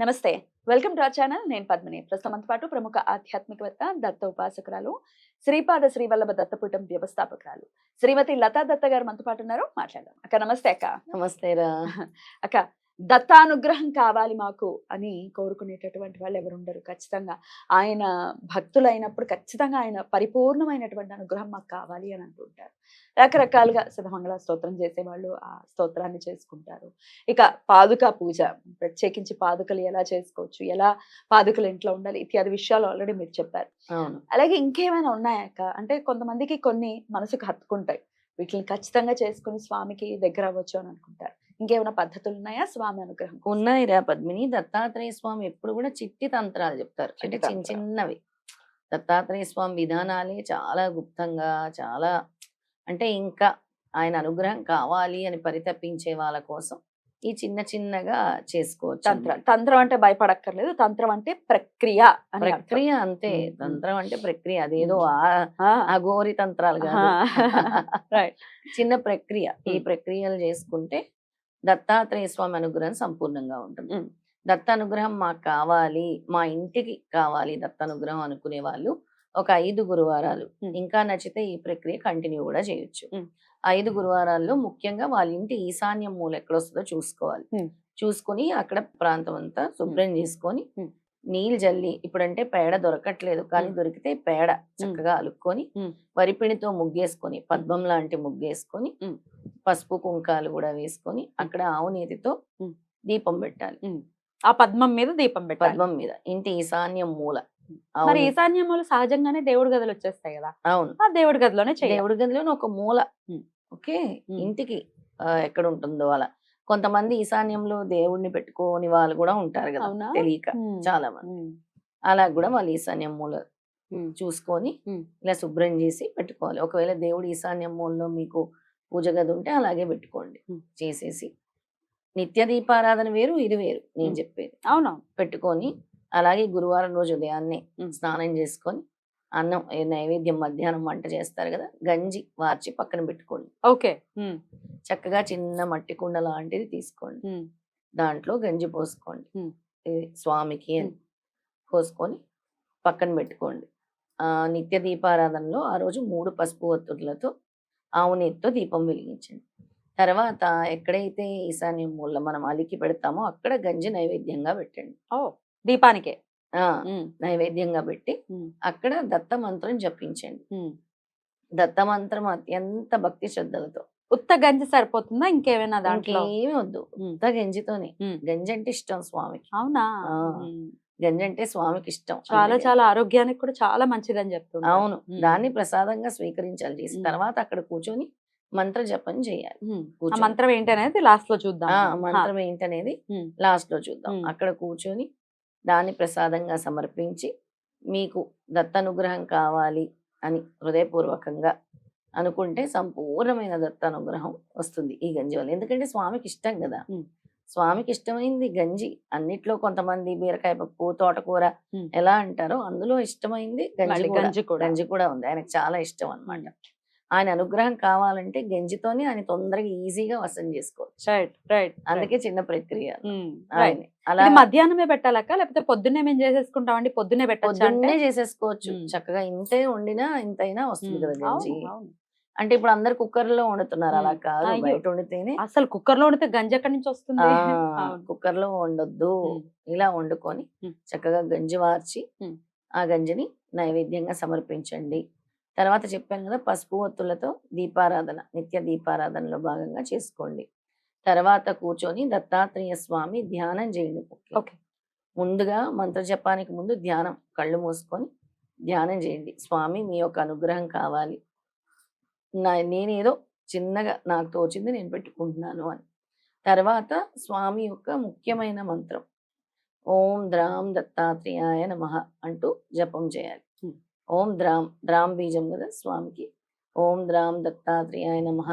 నమస్తే. Welcome to channel. నేను పద్మిని. ప్రస్తుతం పాటు ప్రముఖ ఆధ్యాత్మికవేత్త దత్త ఉపాసకురాలు శ్రీపాద శ్రీవల్లభ దత్తపీఠం వ్యవస్థాపకురాలు శ్రీమతి లతా దత్త గారు మనతో పాటు ఉన్నారు. మాట్లాడదాం. అక్క నమస్తే అక్క. నమస్తే రా. అక్క దత్తానుగ్రహం కావాలి మాకు అని కోరుకునేటటువంటి వాళ్ళు ఎవరు ఉండరు. ఖచ్చితంగా ఆయన భక్తులైనప్పుడు ఖచ్చితంగా ఆయన పరిపూర్ణమైనటువంటి అనుగ్రహం మాకు కావాలి అని అంటుంటారు రకరకాలుగా సిద్ధమంగళ స్తోత్రం చేసేవాళ్ళు ఆ స్తోత్రాన్ని చేసుకుంటారు. ఇక పాదుక పూజ ప్రత్యేకించి పాదుకలు ఎలా చేసుకోవచ్చు ఎలా పాదుకలు ఇంట్లో ఉండాలి ఇత్యాది విషయాలు ఆల్రెడీ మీరు చెప్పారు. అలాగే ఇంకేమైనా ఉన్నాయాక అంటే కొంతమందికి కొన్ని మనసుకు హత్తుకుంటాయి. వీటిని ఖచ్చితంగా చేసుకుని స్వామికి దగ్గర అవ్వచ్చు అని అనుకుంటారు. ఇంకేమైనా పద్ధతులు ఉన్నాయా స్వామి అనుగ్రహం? ఉన్నాయి రా పద్మిని. దత్తాత్రేయ స్వామి ఎప్పుడు కూడా చిట్టి తంత్రాలు చెప్తారు. అంటే చిన్న. చిన్నవి. దత్తాత్రేయ స్వామి విధానాలే చాలా గుప్తంగా చాలా అంటే ఇంకా ఆయన అనుగ్రహం కావాలి అని పరితపించే వాళ్ళ కోసం ఈ చిన్న చిన్నగా చేసుకోవచ్చు తంత్రం. తంత్రం అంటే భయపడక్కర్లేదు. తంత్రం అంటే ప్రక్రియ. ప్రక్రియ అంతే. తంత్రం అంటే ప్రక్రియ. అదేదో అఘోరి తంత్రాలు కాదు. చిన్న ప్రక్రియ. ఈ. ప్రక్రియలు చేసుకుంటే దత్తాత్రేయ స్వామి అనుగ్రహం సంపూర్ణంగా ఉంటుంది. దత్త అనుగ్రహం మాకు కావాలి మా ఇంటికి కావాలి దత్త అనుగ్రహం అనుకునే వాళ్ళు ఒక ఐదు గురువారాలు. ఇంకా నచ్చితే ఈ ప్రక్రియ కంటిన్యూ కూడా చేయొచ్చు. ఐదు గురువారాల్లో ముఖ్యంగా వాళ్ళ ఇంటి ఈశాన్యం మూల ఎక్కడొస్తుందో చూసుకోవాలి. చూసుకొని అక్కడ ప్రాంతం అంతా శుభ్రం చేసుకొని. నీళ్ళు జల్లి ఇప్పుడంటే పేడ దొరకట్లేదు కానీ. దొరికితే పేడ చక్కగా అలుక్కొని. వరిపిణితో ముగ్గేసుకొని పద్మం లాంటి ముగ్గేసుకొని. పసుపు కుంకాలు కూడా వేసుకొని అక్కడ ఆవు నేతితో. దీపం పెట్టాలి ఆ పద్మం మీద దీపం పెట్టాలి పద్మం మీద ఇంటి ఈశాన్యం మూల మరి ఈశాన్యములు సహజంగానే దేవుడి గదులు వచ్చేస్తాయి కదా అవును ఆ దేవుడి గదిలోనే దేవుడి గదిలో ఒక మూల. ఓకే. ఇంటికి ఎక్కడ ఉంటుందో అలా కొంతమంది ఈశాన్యంలో దేవుడిని పెట్టుకోని వాళ్ళు కూడా ఉంటారు కదా? తెలియక. చాలా మంది. అలా కూడా వాళ్ళు ఈశాన్యం మూల. చూసుకొని. ఇలా శుభ్రం చేసి పెట్టుకోవాలి ఒకవేళ దేవుడు ఈశాన్యం మూలలో మీకు పూజ గది ఉంటే అలాగే పెట్టుకోండి. చేసేసి నిత్య దీపారాధన వేరు ఇది వేరు నేను. చెప్పేది అవును పెట్టుకొని అలాగే గురువారం రోజు ఉదయాన్నే. స్నానం చేసుకొని అన్నం నైవేద్యం మధ్యాహ్నం వంట చేస్తారు కదా గంజి వార్చి పక్కన పెట్టుకోండి ఓకే. చక్కగా చిన్న మట్టి కుండ లాంటిది తీసుకోండి. దాంట్లో గంజి పోసుకోండి. స్వామికి అని పోసుకొని పక్కన పెట్టుకోండి. ఆ నిత్య దీపారాధనలో ఆ రోజు మూడు పసుపు ఒత్తులతో ఆవు నెత్తితో దీపం వెలిగించండి. తర్వాత ఎక్కడైతే ఈశాన్యం మూల మనం అలికి పెడతామో అక్కడ గంజి నైవేద్యంగా పెట్టండి. ఓ! దీపానికే. నైవేద్యంగా పెట్టి. అక్కడ దత్త మంత్రం జపించండి. దత్త మంత్రం అత్యంత భక్తి శ్రద్ధలతో. ఉత్త గంజి సరిపోతుందా ఇంకేమైనా దాంట్లో ఇంకేమి వద్దు. ఉత్త గంజితోనే. గంజి అంటే ఇష్టం స్వామికి అవునా. గంజి అంటే స్వామికి ఇష్టం చాలా. చాలా ఆరోగ్యానికి కూడా చాలా మంచిదని చెప్తున్నారు అవును. దాన్ని ప్రసాదంగా స్వీకరించాలి చేసి ఉమ్. తర్వాత అక్కడ కూర్చొని మంత్ర జపం చేయాలి. మంత్రం ఏంటి అనేది లాస్ట్లో చూద్దాం. మంత్రం ఏంటనేది. లాస్ట్లో చూద్దాం. అక్కడ కూర్చొని దాన్ని ప్రసాదంగా సమర్పించి మీకు దత్తనుగ్రహం కావాలి అని హృదయపూర్వకంగా అనుకుంటే సంపూర్ణమైన దత్తానుగ్రహం వస్తుంది ఈ గంజి వల్ల ఎందుకంటే స్వామికి ఇష్టం కదా. స్వామికి ఇష్టమైంది గంజి. అన్నిట్లో కొంతమంది బీరకాయ పప్పు తోటకూర. ఎలా అంటారో అందులో ఇష్టమైంది గంజి గంజి కూడా. గంజి కూడా ఉంది. ఆయనకు చాలా ఇష్టం అన్నమాట ఆయన అనుగ్రహం కావాలంటే గంజితోనే ఆయన తొందరగా ఈజీగా వసం చేసుకోవచ్చు. రైట్ రైట్ అందుకే చిన్న ప్రక్రియ అలా మధ్యాహ్నమే పెట్టాలక్క? లేకపోతే పొద్దున్నే మేము చేసేసుకుంటామండి? పొద్దున్నే పెట్టచ్చు పొద్దున్నే చేసేసుకోవచ్చు. చక్కగా ఇంతే వండినా ఇంతైనా వస్తుంది కదా గంజి. అంటే ఇప్పుడు అందరు కుక్కర్లో వండుతున్నారు అలా. కాదు. బయట వండితేనే అసలు కుక్కర్లో వండితే గంజి ఎక్కడి నుంచి వస్తుంది. కుక్కర్లో వండొద్దు. ఇలా వండుకొని. చక్కగా గంజి వార్చి. ఆ గంజిని నైవేద్యంగా సమర్పించండి తర్వాత చెప్పాను కదా పసుపు ఒత్తులతో దీపారాధన నిత్య దీపారాధనలో భాగంగా చేసుకోండి తర్వాత కూర్చొని దత్తాత్రేయ స్వామి ధ్యానం చేయండి. ఓకే ముందుగా మంత్ర జపానికి ముందు ధ్యానం కళ్ళు మూసుకొని ధ్యానం చేయండి స్వామి మీ యొక్క అనుగ్రహం కావాలి నా నేనేదో చిన్నగా నాకు తోచింది నేను పెట్టుకుంటున్నాను అని. తర్వాత స్వామి యొక్క ముఖ్యమైన మంత్రం. ఓం ద్రాం దత్తాత్రేయాయ నమః అంటూ జపం చేయాలి. ఓం ద్రాం ద్రాం బీజం కదా స్వామికి. ఓం ద్రాం దత్తాత్రేయాయ నమః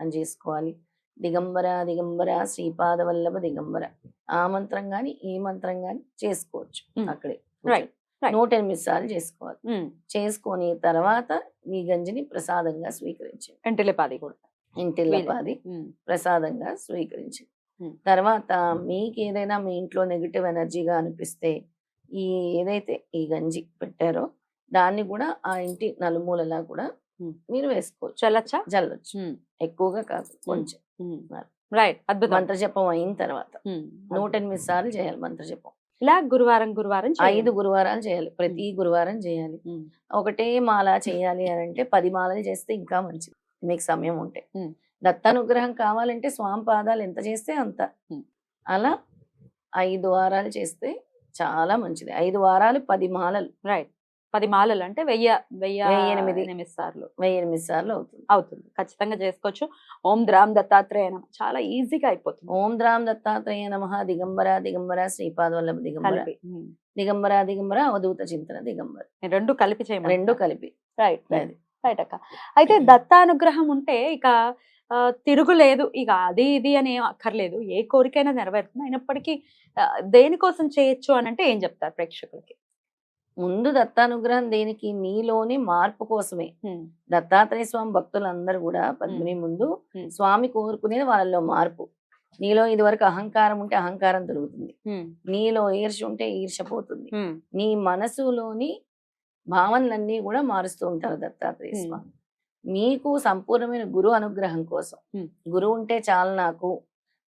అని చేసుకోవాలి. దిగంబర దిగంబర శ్రీపాద వల్లభ దిగంబర. ఆ మంత్రం గాని ఈ మంత్రం గాని చేసుకోవచ్చు. అక్కడే. right. నూట ఎనిమిది సార్లు చేసుకోవాలి. చేసుకొని తర్వాత ఈ గంజిని ప్రసాదంగా స్వీకరించండి. ఎంటిలిపాది కూడా. ఇంటిల్లపాది ఉమ్, ప్రసాదంగా స్వీకరించండి. తర్వాత మీకు ఏదైనా మీ ఇంట్లో నెగిటివ్ ఎనర్జీగా అనిపిస్తే ఈ ఏదైతే ఈ గంజి పెట్టారో దాన్ని కూడా ఆ ఇంటి నలుమూలలా కూడా. మీరు వేసుకోవచ్చు. చల్లచ్చా? జల్లొచ్చు ఉమ్, ఎక్కువగా కాదు. కొంచెం. రైట్. అద్భుతం. మంత్ర జపం అయిన తర్వాత. నూట ఎనిమిది సార్లు చేయాలి మంత్ర జపం ఇలా గురువారం గురువారం. ఐదు గురువారాలు చేయాలి. ప్రతి గురువారం చేయాలి. ఒకటే మాల చేయాలి అని అంటే పది మాలలు చేస్తే ఇంకా మంచిది. మీకు సమయం ఉంటే. దత్తానుగ్రహం కావాలంటే స్వామి పాదాలు ఎంత చేస్తే అంత. అలా ఐదు వారాలు చేస్తే చాలా మంచిది. ఐదు వారాలు పది మాలలు. రైట్ పది మాలలు అంటే వెయ్యి వెయ్యి ఎనిమిది. ఎనిమిది సార్లు. వెయ్యి ఎనిమిది సార్లు అవుతుంది. అవుతుంది. ఖచ్చితంగా చేసుకోవచ్చు. ఓం ద్రామ్ దత్తాత్రేయ నమః. చాలా ఈజీగా అయిపోతుంది. ఓం ద్రామ్ దత్తాత్రేయ నమ. దిగంబర దిగంబర శ్రీపాద వల్లభ దిగంబర. దిగంబర దిగంబర అవధూత చింతన దిగంబర. రెండు కలిపి చేయమని రెండు కలిపి. రైట్. రైట్ అక్క. అయితే దత్తానుగ్రహం ఉంటే ఇక తిరుగులేదు. ఇక అది ఇది అని అక్కర్లేదు. ఏ కోరికైనా నెరవేరుతుంది. అయినప్పటికీ దేనికోసం చేయొచ్చు అని అంటే ఏం చెప్తారు ప్రేక్షకులకి? ముందు దత్తానుగ్రహం దేనికి? మీలోని మార్పు కోసమే. దత్తాత్రేయ స్వామి భక్తులందరూ కూడా పద్మిని ముందు. స్వామి కోరుకునేది వాళ్ళలో మార్పు. నీలో ఇదివరకు అహంకారం ఉంటే అహంకారం దొరుకుతుంది నీలో ఈర్ష ఉంటే ఈర్ష పోతుంది. నీ మనసులోని భావనలన్నీ కూడా మారుస్తూ ఉంటారు దత్తాత్రేయ. స్వామి. మీకు సంపూర్ణమైన గురు అనుగ్రహం కోసం. గురువు ఉంటే చాలు నాకు.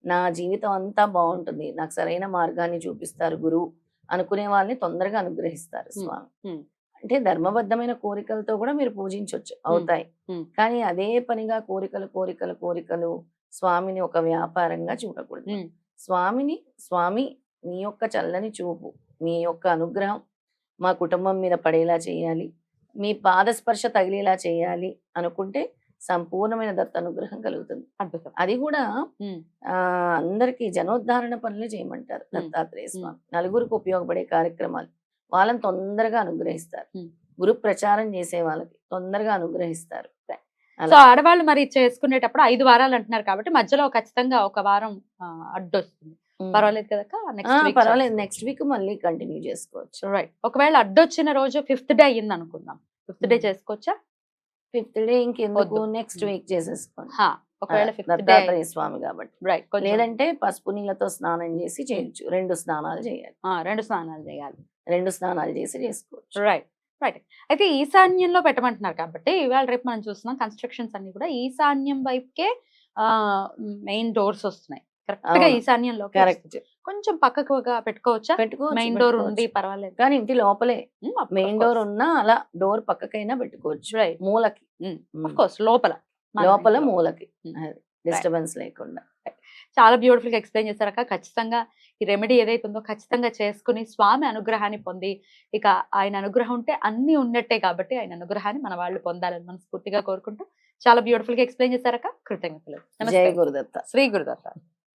నా జీవితం అంతా బాగుంటుంది. నాకు సరైన మార్గాన్ని చూపిస్తారు గురువు అనుకునే వాళ్ళని తొందరగా అనుగ్రహిస్తారు. స్వామి. అంటే ధర్మబద్ధమైన కోరికలతో కూడా మీరు పూజించవచ్చు అవుతాయి. కానీ అదే పనిగా కోరికలు కోరికలు కోరికలు స్వామిని ఒక వ్యాపారంగా చూడకూడదు స్వామిని స్వామి మీ యొక్క చల్లని చూపు మీ యొక్క అనుగ్రహం మా కుటుంబం మీద పడేలా చేయాలి మీ పాదస్పర్శ తగిలేలా చేయాలి అనుకుంటే సంపూర్ణమైన దత్త అనుగ్రహం కలుగుతుంది. అద్భుతం. అది కూడా అందరికి జనోద్ధారణ పనులు చేయమంటారు దత్తాత్రేయ స్వామి. నలుగురికి ఉపయోగపడే కార్యక్రమాలు. వాళ్ళని తొందరగా అనుగ్రహిస్తారు. గురు ప్రచారం చేసే వాళ్ళకి తొందరగా అనుగ్రహిస్తారు. సో ఆడవాళ్ళు మరి చేసుకునేటప్పుడు ఐదు వారాలు అంటున్నారు కాబట్టి మధ్యలో ఖచ్చితంగా ఒక వారం అడ్డొస్తుంది. పర్వాలేదు కదా పర్వాలేదు. నెక్స్ట్ వీక్ మళ్ళీ కంటిన్యూ చేసుకోవచ్చు. రైట్ ఒకవేళ అడ్డొచ్చిన రోజు ఫిఫ్త్ డే అయ్యింది అనుకుందాం ఫిఫ్త్ డే. చేసుకోవచ్చా? ఫిఫ్త్ డే ఇంకెందుకు. Next Hmm. వీక్ చేసేసుకోండి. హా, ఒకవేళ దత్తాత్రేయ స్వామి కాబట్టి. రైట్ లేదంటే పసుపు నీళ్ళతో స్నానం చేసి చేయొచ్చు. రెండు స్నానాలు చేయాలి. రెండు స్నానాలు చేయాలి. రెండు స్నానాలు చేసి చేసుకోవచ్చు. రైట్ రైట్ అయితే ఈశాన్యంలో పెట్టమంటున్నారు కాబట్టి ఇవాళ రేపు మనం చూస్తున్నాం కన్స్ట్రక్షన్స్ అన్ని కూడా ఈశాన్యం వైపుకే మెయిన్ డోర్స్ వస్తున్నాయి. కరెక్ట్గా అవును. ఈశాన్యంలో కరెక్ట్ కొంచెం పక్కకుగా పెట్టుకోవచ్చా? పెట్టుకోవచ్చు మెయిన్ డోర్. ఉంది పర్వాలేదు. కానీ ఇంటి లోపలే. మెయిన్ డోర్ ఉన్నా అలా డోర్ పక్కకైనా పెట్టుకోవచ్చు. రైట్ మూలకి. కోర్స్ లోపల. లోపల. మూలకి. డిస్టర్బెన్స్ లేకుండా. చాలా బ్యూటిఫుల్గా ఎక్స్ప్లెయిన్ చేశారక ఖచ్చితంగా ఈ రెమెడీ ఏదైతే ఉందో ఖచ్చితంగా చేసుకుని స్వామి అనుగ్రహాన్ని పొంది ఇక ఆయన అనుగ్రహం ఉంటే అన్ని ఉన్నట్టే కాబట్టి ఆయన అనుగ్రహాన్ని మన వాళ్ళు పొందాలని మనస్ఫూర్తిగా కోరుకుంటూ చాలా బ్యూటిఫుల్గా ఎక్స్ప్లెయిన్ చేశారక కృతజ్ఞతలు. గురుదత్త. శ్రీ గురుదత్త.